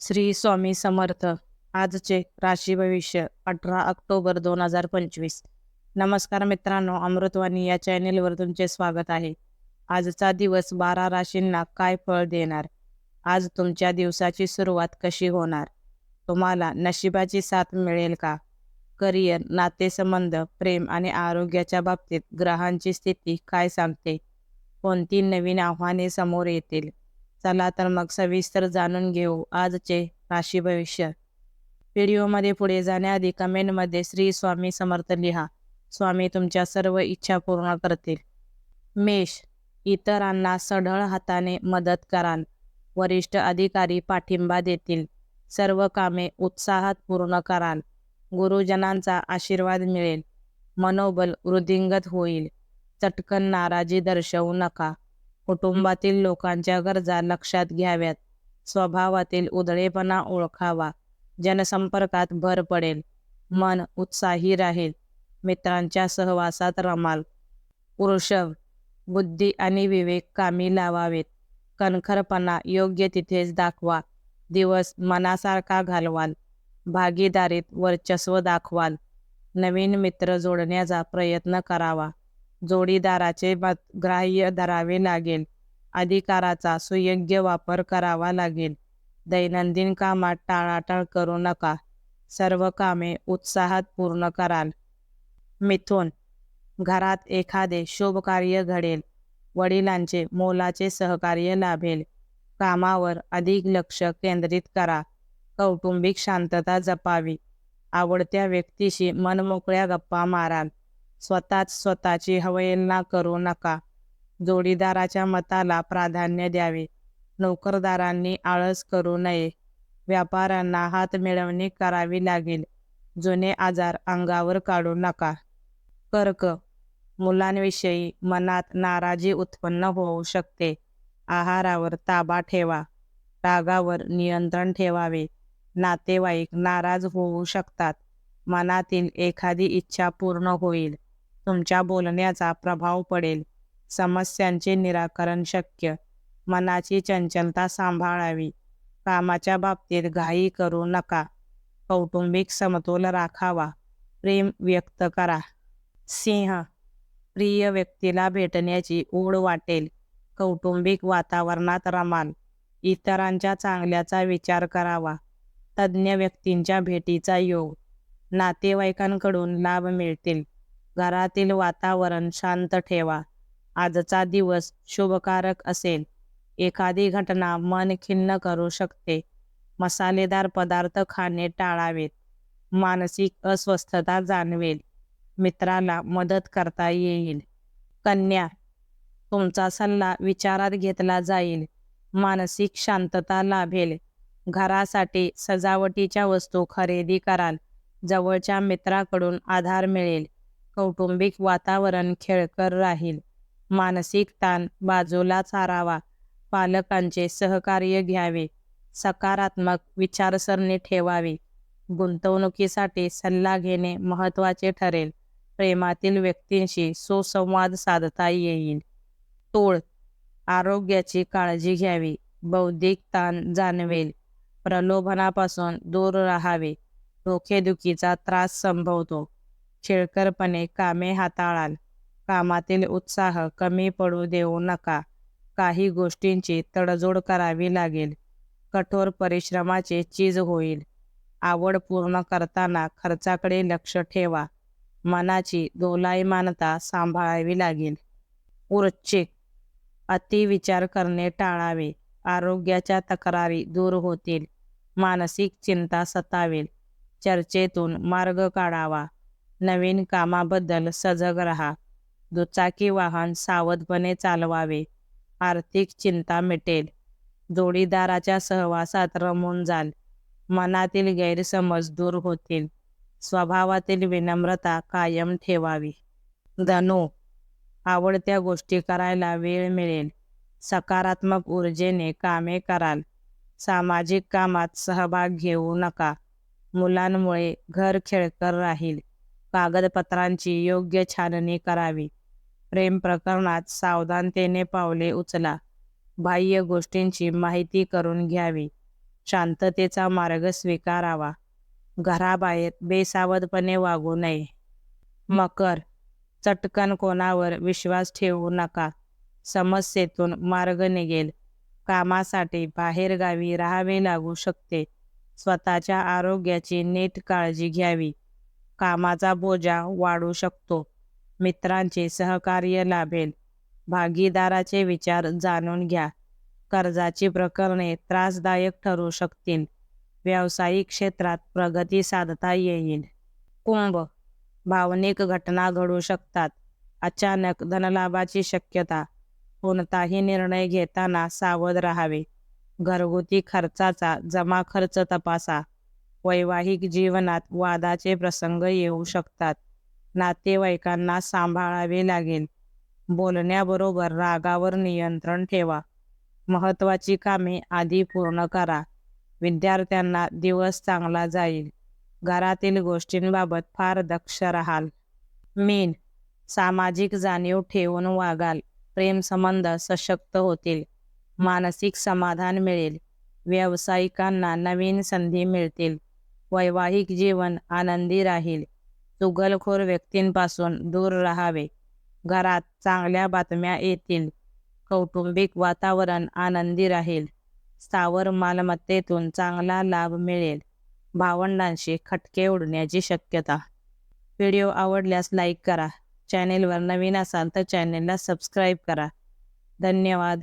श्री स्वामी समर्थ. आजचे राशी भविष्य अठरा ऑक्टोबर दोन हजार पंचवीस. नमस्कार मित्रांनो अमृतवाणी या चॅनेलवर तुमचे स्वागत आहे. आजचा दिवस बारा राशींना काय फळ देणार? आज तुमच्या दिवसाची सुरुवात कशी होणार? तुम्हाला नशिबाची साथ मिळेल का? करिअर नातेसंबंध प्रेम आणि आरोग्याच्या बाबतीत ग्रहांची स्थिती काय सांगते? कोणती नवीन आव्हाने समोर येतील? चला तर मग सविस्तर जाणून घेऊ आजचे राशी भविष्य. व्हिडिओमध्ये पुढे जाण्याआधी कमेंटमध्ये श्री स्वामी समर्थ लिहा. स्वामी तुमच्या सर्व इच्छा पूर्ण करतील. मेष इतरांना सढळ हाताने मदत कराल. वरिष्ठ अधिकारी पाठिंबा देतील. सर्व कामे उत्साहात पूर्ण कराल. गुरुजनांचा आशीर्वाद मिळेल. मनोबल वृद्धिंगत होईल. चटकन नाराजी दर्शवू नका. कुटुंबातील लोकांच्या गरजा लक्षात घ्याव्यात. स्वभावातील उधळेपणा ओळखावा. जनसंपर्कात भर पडेल. मन उत्साही राहील. मित्रांच्या सहवासात रमाल. वृषभ बुद्धी आणि विवेक कामी लावावेत. कणखरपणा योग्य तिथेच दाखवा. दिवस मनासारखा घालवाल. भागीदारीत वर्चस्व दाखवाल. नवीन मित्र जोडण्याचा प्रयत्न करावा. जोडीदाराचे मत ग्राह्य धरावे लागेल. अधिकाराचा सुयोग्य वापर करावा लागेल. दैनंदिन कामात टाळाटाळ करू नका. सर्व कामे उत्साहात पूर्ण कराल. मिथुन. घरात एखादे शुभ कार्य घडेल. वडिलांचे मोलाचे सहकार्य लाभेल. कामावर अधिक लक्ष केंद्रित करा. कौटुंबिक शांतता जपावी. आवडत्या व्यक्तीशी मनमोकळ्या गप्पा माराल. स्वतःच स्वतःची हवयलना करू नका. जोडीदाराच्या मताला प्राधान्य द्यावे. नोकरदारांनी आळस करू नये. व्यापाऱ्यांना हात मिळवणी करावी लागेल. जुने आजार अंगावर काढू नका. कर्क. मुलांविषयी मनात नाराजी उत्पन्न होऊ शकते. आहारावर ताबा ठेवा. रागावर नियंत्रण ठेवावे. नातेवाईक नाराज होऊ शकतात. मनातील एखादी इच्छा पूर्ण होईल. तुमच्या बोलण्याचा प्रभाव पडेल. समस्यांचे निराकरण शक्य. मनाची चंचलता सांभाळावी. कामाच्या बाबतीत घाई करू नका. कौटुंबिक समतोल राखावा. प्रेम व्यक्त करा. सिंह प्रिय व्यक्तीला भेटण्याची ओढ वाटेल. कौटुंबिक वातावरणात रमाल. इतरांच्या चांगल्याचा विचार करावा. तज्ज्ञ व्यक्तींच्या भेटीचा योग. नातेवाईकांकडून लाभ मिळतील. घरातील वातावरण शांत ठेवा. आजचा दिवस शुभकारक असेल. एखादी घटना मन खिन्न करू शकते. मसालेदार पदार्थ खाणे टाळावेत. मानसिक अस्वस्थता जाणवेल. मित्राला मदत करता येईल. कन्या तुमचा सल्ला विचारात घेतला जाईल. मानसिक शांतता लाभेल. घरासाठी सजावटीच्या वस्तू खरेदी कराल. जवळच्या मित्राकडून आधार मिळेल. कौटुंबिक वातावरण खेळकर राहील. मानसिक ताण बाजूला सारावा पालकांचे सहकार्य घ्यावे. सकारात्मक विचारसरणी ठेवावी. गुंतवणुकीसाठी सल्ला घेणे महत्त्वाचे ठरेल. प्रेमातील व्यक्तींशी सुसंवाद साधता येईल. तोळ आरोग्याची काळजी घ्यावी. बौद्धिक ताण जाणवेल. प्रलोभनापासून दूर राहावे. डोकेदुखीचा त्रास संभवतो. खेळकरपणे कामे हाताळाल. कामातील उत्साह कमी पडू देऊ नका. काही गोष्टींची तडजोड करावी लागेल. कठोर परिश्रमाचे चीज होईल. आवड पूर्ण करताना खर्चाकडे लक्ष ठेवा. मनाची दोलायमानता सांभाळावी लागेल. वृश्चिक अतिविचार करणे टाळावे. आरोग्याच्या तक्रारी दूर होतील. मानसिक चिंता सतावेल. चर्चेतून मार्ग काढावा. नवीन कामाबद्दल सजग राहा. दुचाकी वाहन सावधपणे चालवावे. आर्थिक चिंता मिटेल. जोडीदाराच्या सहवासात रमून जाल. मनातील गैरसमज दूर होतील. स्वभावातील विनम्रता कायम ठेवावी. धनु आवडत्या गोष्टी करायला वेळ मिळेल. सकारात्मक ऊर्जेने कामे कराल. सामाजिक कामात सहभाग घेऊ नका. मुलांमुळे घर खेळकर राहील. कागदपत्रांची योग्य छाननी करावी. प्रेम प्रकरणात सावधानतेने पावले उचला. बाह्य गोष्टींची माहिती करून घ्यावी. शांततेचा मार्ग स्वीकारावा. घराबाहेर बेसावधपणे वागू नये. मकर. चटकन कोणावर विश्वास ठेवू नका. समस्येतून मार्ग निघेल. कामासाठी बाहेरगावी राहावे लागू शकते. स्वतःच्या आरोग्याची नीट काळजी घ्यावी. कामाचा बोजा वाढू शकतो. मित्रांचे सहकार्य लाभेल. भागीदाराचे विचार जाणून घ्या. कर्जाची प्रकरणे त्रासदायक ठरू शकतील. व्यावसायिक क्षेत्रात प्रगती साधता येईल. कुंभ. भावनिक घटना घडू शकतात. अचानक धनलाभाची शक्यता. कोणताही निर्णय घेताना सावध राहावे. घरगुती खर्चाचा जमा खर्च तपासा. वैवाहिक जीवनात वादाचे प्रसंग येऊ शकतात. नातेवाईकांना सांभाळावे लागेल. बोलण्याबरोबर रागावर नियंत्रण ठेवा. महत्त्वाची कामे आधी पूर्ण करा. विद्यार्थ्यांना दिवस चांगला जाईल. घरातील गोष्टींबाबत फार दक्ष राहाल. मीन. सामाजिक जाणीव ठेवून वागाल. प्रेमसंबंध सशक्त होतील. मानसिक समाधान मिळेल. व्यावसायिकांना नवीन संधी मिळतील. वैवाहिक जीवन आनंदी राहील. चुगलखोर व्यक्तींपासून दूर राहावे. घरात चांगल्या बातम्या येतील. कौटुंबिक वातावरण आनंदी राहील. स्थावर मालमत्तेतून चांगला लाभ मिळेल. भावंडांशी खटके उडण्याची शक्यता. व्हिडिओ आवडल्यास लाईक करा. चॅनेलवर नवीन असाल तर चॅनेलला सबस्क्राईब करा. धन्यवाद.